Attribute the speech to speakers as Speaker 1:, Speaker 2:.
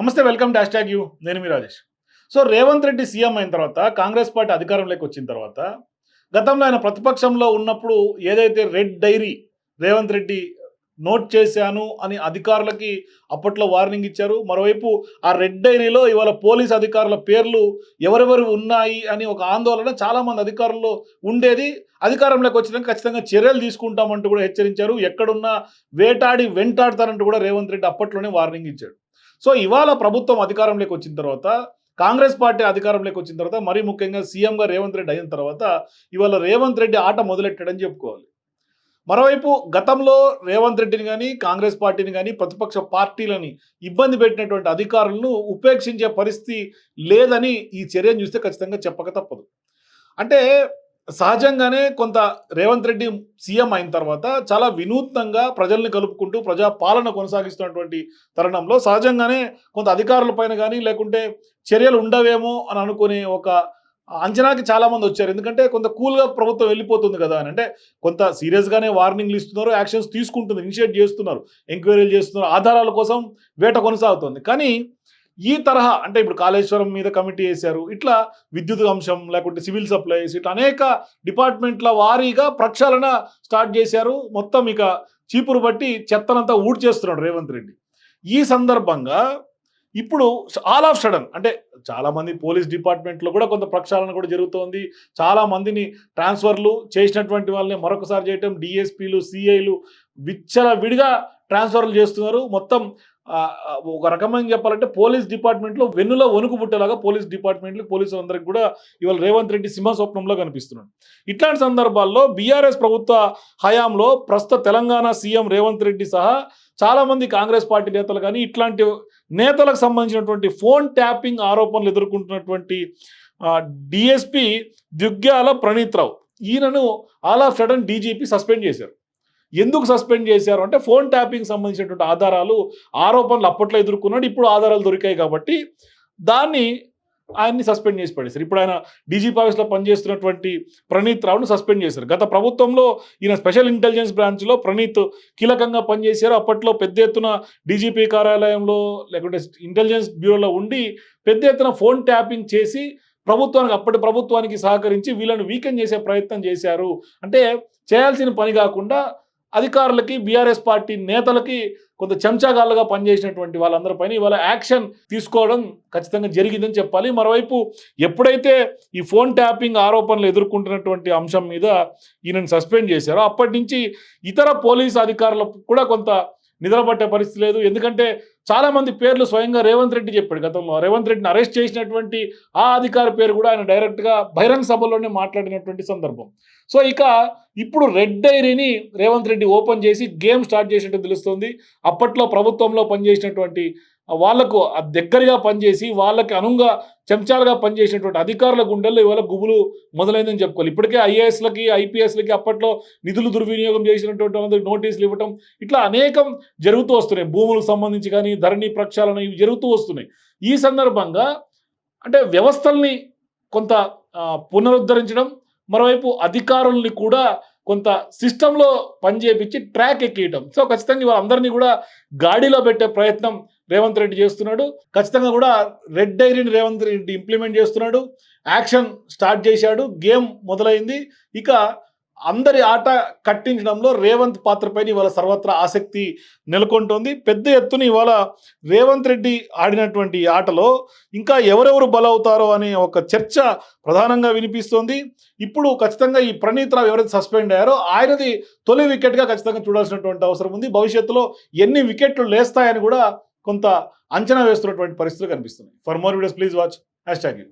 Speaker 1: నమస్తే welcome dash tag you. నేను మీ రాజేష్. సో రేవంత్ రెడ్డి సీఎం అయిన తర్వాత కాంగ్రెస్ పార్టీ అధికారంలోకి వచ్చిన తర్వాత గతంలో ఆయన ప్రతిపక్షంలో ఉన్నప్పుడు ఏదైతే red diary Revanth Reddy note చేశాను అని అధికారులకి అప్పట్లో వార్నింగ్ ఇచ్చారు మరోవైపు ఆ రెడ్ డైరీలో ఇవాళ పోలీస్ అధికారుల పేర్లు ఎవరెవరు ఉన్నాయి అని ఒక ఆందోళన చాలామంది అధికారుల్లో ఉండేది. అధికారంలోకి వచ్చినాక ఖచ్చితంగా చర్యలు తీసుకుంటామంటూ కూడా హెచ్చరించారు. ఎక్కడున్నా వేటాడి వెంటాడతారంటూ కూడా రేవంత్ రెడ్డి అప్పట్లోనే వార్నింగ్ ఇచ్చాడు. సో ఇవాళ ప్రభుత్వం అధికారంలోకి వచ్చిన తర్వాత కాంగ్రెస్ పార్టీ అధికారంలోకి వచ్చిన తర్వాత మరీ ముఖ్యంగా సీఎంగా రేవంత్ రెడ్డి అయిన తర్వాత ఇవాళ రేవంత్ రెడ్డి ఆట మొదలెట్టాడని చెప్పుకోవాలి. మరోవైపు గతంలో రేవంత్ రెడ్డిని కానీ కాంగ్రెస్ పార్టీని కానీ ప్రతిపక్ష పార్టీలని ఇబ్బంది పెట్టినటువంటి అధికారులను ఉపేక్షించే పరిస్థితి లేదని ఈ చర్యను చూస్తే ఖచ్చితంగా చెప్పక తప్పదు. అంటే సహజంగానే కొంత రేవంత్ రెడ్డి సీఎం అయిన తర్వాత చాలా వినూత్నంగా ప్రజల్ని కలుపుకుంటూ ప్రజా పాలన కొనసాగిస్తున్నటువంటి తరుణంలో సహజంగానే కొంత అధికారుల పైన కానీ లేకుంటే చర్యలు ఉండవేమో అని అనుకునే ఒక అంచనాకి చాలా మంది వచ్చారు. ఎందుకంటే కొంత కూల్గా ప్రభుత్వం వెళ్ళిపోతుంది కదా అని. అంటే కొంత సీరియస్గానే వార్నింగ్లు ఇస్తున్నారు యాక్షన్స్ తీసుకుంటుంది ఇనిషియేట్ చేస్తున్నారు ఎంక్వైరీలు చేస్తున్నారు ఆధారాల కోసం వేట కొనసాగుతుంది. కానీ ఈ తరహా అంటే ఇప్పుడు కాళేశ్వరం మీద కమిటీ వేశారు ఇట్లా విద్యుత్ అంశం లేకుంటే సివిల్ సప్లైస్ ఇట్లా అనేక డిపార్ట్మెంట్ల వారీగా ప్రక్షాళన స్టార్ట్ చేశారు. మొత్తం ఇక చీపురు బట్టి చెత్తనంతా ఊడ్చేస్తున్నాడు రేవంత్ రెడ్డి. ఈ సందర్భంగా ఇప్పుడు ఆల్ ఆఫ్ సడన్ అంటే చాలామంది పోలీస్ డిపార్ట్మెంట్లో కూడా కొంత ప్రక్షాళన కూడా జరుగుతోంది. చాలామందిని ట్రాన్స్ఫర్లు చేసినటువంటి వాళ్ళని మరొకసారి చేయటం డిఎస్పీలు సిఐలు విచ్చల విడిగా ట్రాన్స్ఫర్లు చేస్తున్నారు. మొత్తం ఒక రకమైన చెప్పాలంటే పోలీస్ డిపార్ట్మెంట్లో వెన్నులో వణుకు పుట్టేలాగా పోలీస్ డిపార్ట్మెంట్లు పోలీసులందరికీ కూడా ఇవాళ రేవంత్ రెడ్డి సింహ స్వప్నంలో కనిపిస్తున్నాడు. ఇట్లాంటి సందర్భాల్లో బీఆర్ఎస్ ప్రభుత్వ హయాంలో ప్రస్తుత తెలంగాణ సీఎం రేవంత్ రెడ్డి సహా చాలామంది కాంగ్రెస్ పార్టీ నేతలు కానీ ఇట్లాంటి నేతలకు సంబంధించినటువంటి ఫోన్ ట్యాపింగ్ ఆరోపణలు ఎదుర్కొంటున్నటువంటి డిఎస్పి దుగ్గ్యాల ప్రణీత్ రావు. ఈయనను all of sudden DGP suspend చేశారు. ఎందుకు సస్పెండ్ చేశారు? అంటే ఫోన్ ట్యాపింగ్ సంబంధించినటువంటి ఆధారాలు ఆరోపణలు అప్పట్లో ఎదుర్కొన్నాడు ఇప్పుడు ఆధారాలు దొరికాయి కాబట్టి దాన్ని ఆయన్ని సస్పెండ్ చేసి పడేశారు. ఇప్పుడు ఆయన డీజీపీ ఆఫీస్లో పనిచేస్తున్నటువంటి ప్రణీత్ రావును సస్పెండ్ చేశారు. గత ప్రభుత్వంలో ఈయన స్పెషల్ ఇంటెలిజెన్స్ బ్రాంచ్లో ప్రణీత్ కీలకంగా పనిచేశారు. అప్పట్లో పెద్ద ఎత్తున డీజీపీ కార్యాలయంలో లేకుంటే ఇంటెలిజెన్స్ బ్యూరోలో ఉండి పెద్ద ఎత్తున ఫోన్ ట్యాపింగ్ చేసి ప్రభుత్వానికి అప్పటి ప్రభుత్వానికి సహకరించి వీళ్ళను వీకెండ్ చేసే ప్రయత్నం చేశారు. అంటే చేయాల్సిన పని కాకుండా అధికారులకి బీఆర్ఎస్ పార్టీ నేతలకి కొంత చెంచాగాళ్ళగా పనిచేసినటువంటి వాళ్ళందరిపైన ఇవాళ యాక్షన్ తీసుకోవడం ఖచ్చితంగా జరిగిందని చెప్పాలి. మరోవైపు ఎప్పుడైతే ఈ ఫోన్ ట్యాపింగ్ ఆరోపణలు ఎదుర్కొంటున్నటువంటి అంశం మీద ఈయనను సస్పెండ్ చేశారో అప్పటి నుంచి ఇతర పోలీస్ అధికారులకు కూడా కొంత నిద్రపట్టే పరిస్థితి లేదు. ఎందుకంటే చాలామంది పేర్లు స్వయంగా రేవంత్ రెడ్డి చెప్పాడు. గతంలో రేవంత్ రెడ్డిని అరెస్ట్ చేసినటువంటి ఆ అధికారి పేరు కూడా ఆయన డైరెక్ట్గా బహిరంగ సభలోనే మాట్లాడినటువంటి సందర్భం. సో ఇక ఇప్పుడు రెడ్ డైరీని రేవంత్ రెడ్డి ఓపెన్ చేసి గేమ్ స్టార్ట్ చేసినట్టు తెలుస్తుంది. అప్పట్లో ప్రభుత్వంలో పనిచేసినటువంటి వాళ్ళకు దగ్గరగా పనిచేసి వాళ్ళకి అనుగా చెంచాలుగా పనిచేసినటువంటి అధికారుల గుండెల్లో ఇవాళ గుబులు మొదలైందని చెప్పుకోవాలి. ఇప్పటికే ఐఏఎస్లకి ఐపీఎస్లకి అప్పట్లో నిధులు దుర్వినియోగం చేసినటువంటి వాళ్ళకి నోటీసులు ఇవ్వటం ఇట్లా అనేకం జరుగుతూ వస్తున్నాయి. భూములకు సంబంధించి కానీ ధరణి ప్రక్షాళన ఇవి జరుగుతూ వస్తున్నాయి. ఈ సందర్భంగా అంటే వ్యవస్థల్ని కొంత పునరుద్ధరించడం మరోవైపు అధికారుల్ని కూడా కొంత సిస్టంలో పనిచేపించి ట్రాక్ ఎక్కియటం. సో ఖచ్చితంగా వాళ్ళందరినీ కూడా గాడిలో పెట్టే ప్రయత్నం రేవంత్ రెడ్డి చేస్తున్నాడు. ఖచ్చితంగా కూడా రెడ్ డైరీని రేవంత్ రెడ్డి ఇంప్లిమెంట్ చేస్తున్నాడు. యాక్షన్ స్టార్ట్ చేశాడు. గేమ్ మొదలైంది. ఇక అందరి ఆట కట్టించడంలో రేవంత్ పాత్రపైన ఇవాళ సర్వత్రా ఆసక్తి నెలకొంటోంది. పెద్ద ఎత్తున ఇవాళ రేవంత్ రెడ్డి ఆడినటువంటి ఈ ఆటలో ఇంకా ఎవరెవరు బలవుతారో అనే ఒక చర్చ ప్రధానంగా వినిపిస్తోంది. ఇప్పుడు ఖచ్చితంగా ఈ ప్రణీత్ రావు ఎవరైతే సస్పెండ్ అయ్యారో ఆయనది తొలి వికెట్గా ఖచ్చితంగా చూడాల్సినటువంటి అవసరం ఉంది. భవిష్యత్తులో ఎన్ని వికెట్లు లేస్తాయని కూడా కొంత అంచనా వేస్తున్నటువంటి పరిస్థితులు కనిపిస్తున్నాయి. For more videos please watch hashtag